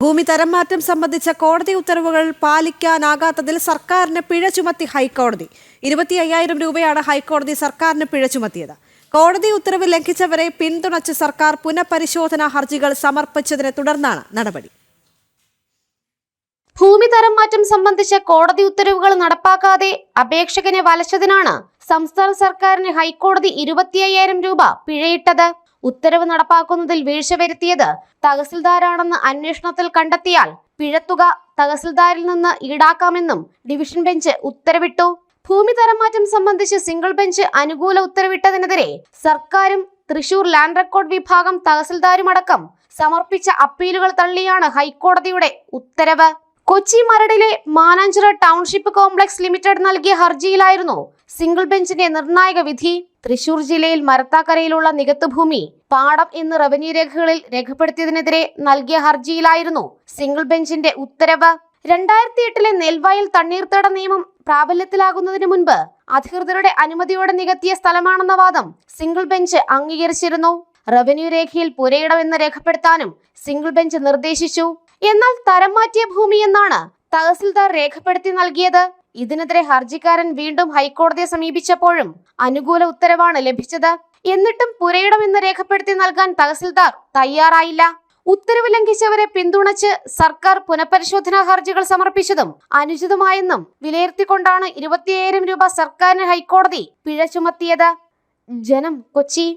ഭൂമി തരംമാറ്റം സംബന്ധിച്ച കോടതി ഉത്തരവുകൾ പാലിക്കാനാകാത്തതിൽ സർക്കാരിന് പിഴ ചുമത്തി ഹൈക്കോടതി. ഇരുപത്തി അയ്യായിരം രൂപയാണ് ഹൈക്കോടതി സർക്കാരിന് പിഴ ചുമത്തിയത്. കോടതി ഉത്തരവ് ലംഘിച്ചവരെ പിന്തുണച്ച് സർക്കാർ പുനഃപരിശോധനാ ഹർജികൾ സമർപ്പിച്ചതിനെ തുടർന്നാണ് നടപടി. ഭൂമി തരം മാറ്റം സംബന്ധിച്ച കോടതി ഉത്തരവുകൾ നടപ്പാക്കാതെ അപേക്ഷകനെ വലച്ചതിനാണ് സംസ്ഥാന സർക്കാരിന് ഹൈക്കോടതി ഇരുപത്തി രൂപ പിഴയിട്ടത്. ഉത്തരവ് നടപ്പാക്കുന്നതിൽ വീഴ്ച വരുത്തിയത് തഹസിൽദാരാണെന്ന് അന്വേഷണത്തിൽ കണ്ടെത്തിയാൽ പിഴത്തുക തഹസിൽദാരിൽ നിന്ന് ഈടാക്കാമെന്നും ഡിവിഷൻ ബെഞ്ച് ഉത്തരവിട്ടു. ഭൂമി തരം മാറ്റം സംബന്ധിച്ച് സിംഗിൾ ബെഞ്ച് അനുകൂല ഉത്തരവിട്ടതിനെതിരെ സർക്കാരും തൃശൂർ ലാൻഡ് റെക്കോർഡ് വിഭാഗം തഹസിൽദാരുമടക്കം സമർപ്പിച്ച അപ്പീലുകൾ തള്ളിയാണ് ഹൈക്കോടതിയുടെ ഉത്തരവ്. കൊച്ചി മരടിലെ മാനാഞ്ചിറ ടൗൺഷിപ്പ് കോംപ്ലക്സ് ലിമിറ്റഡ് നൽകിയ ഹർജിയിലായിരുന്നു സിംഗിൾ ബെഞ്ചിന്റെ നിർണായക വിധി തൃശൂർ ജില്ലയിൽ മരത്താക്കരയിലുള്ള നികത്ത് ഭൂമി പാടം എന്ന് റവന്യൂ രേഖകളിൽ രേഖപ്പെടുത്തിയതിനെതിരെ നൽകിയ ഹർജിയിലായിരുന്നു സിംഗിൾ ബെഞ്ചിന്റെ ഉത്തരവ്. രണ്ടായിരത്തി എട്ടിലെ നെൽവയൽ തണ്ണീർത്തട നിയമം പ്രാബല്യത്തിലാകുന്നതിന് മുൻപ് അധികൃതരുടെ അനുമതിയോടെ നികത്തിയ സ്ഥലമാണെന്ന വാദം സിംഗിൾ ബെഞ്ച് അംഗീകരിച്ചിരുന്നു. റവന്യൂ രേഖയിൽ പുരയിടമെന്ന് രേഖപ്പെടുത്താനും സിംഗിൾ ബെഞ്ച് നിർദ്ദേശിച്ചു. എന്നാൽ തരം മാറ്റിയ ഭൂമി എന്നാണ് തഹസിൽദാർ രേഖപ്പെടുത്തി നൽകിയത്. ഇതിനെതിരെ ഹർജിക്കാരൻ വീണ്ടും ഹൈക്കോടതിയെ സമീപിച്ചപ്പോഴും അനുകൂല ഉത്തരവാണ് ലഭിച്ചത്. എന്നിട്ടും പുരയിടം എന്ന് രേഖപ്പെടുത്തി നൽകാൻ തഹസിൽദാർ തയ്യാറായില്ല. ഉത്തരവ് ലംഘിച്ചവരെ പിന്തുണച്ച് സർക്കാർ പുനഃപരിശോധനാ ഹർജികൾ സമർപ്പിച്ചതും അനുചിതമായെന്നും വിലയിരുത്തിക്കൊണ്ടാണ് ഇരുപത്തിയേഴായിരം രൂപ സർക്കാരിന് ഹൈക്കോടതി പിഴ ചുമത്തിയത്. ജനം കൊച്ചി.